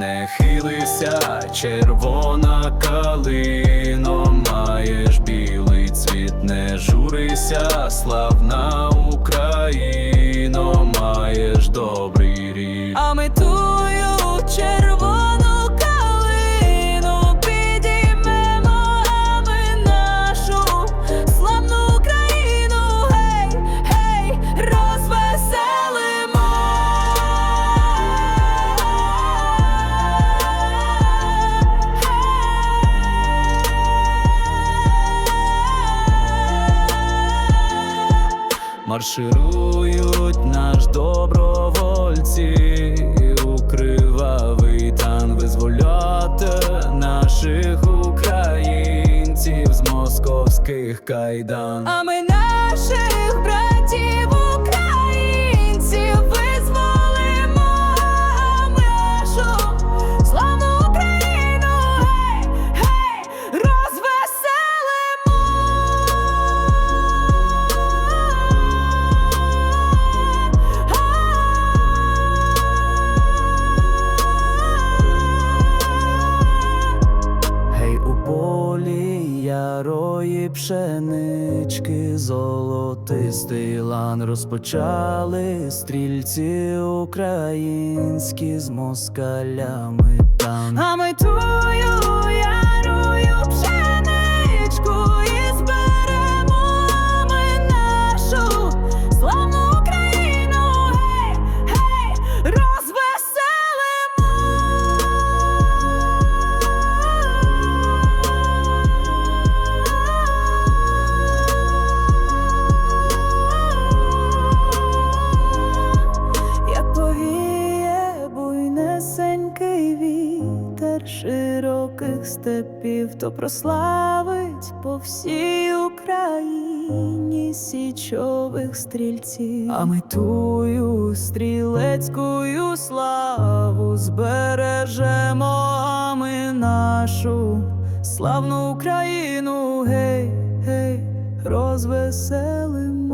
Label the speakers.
Speaker 1: Не хилися, червона калино, маєш білий цвіт, не журися, славна Україно, Марширують наш добровольці, у кривавий тан визволяти наших українців з московських кайдан.
Speaker 2: А ми наших
Speaker 1: пшенички, золотистий лан розпочали стрільці українські з москалями там.
Speaker 2: А ми тую широких степів, то прославить по всій Україні січових стрільців. А ми тую стрілецькую славу збережемо, а ми нашу славну Україну, гей, гей, розвеселимо.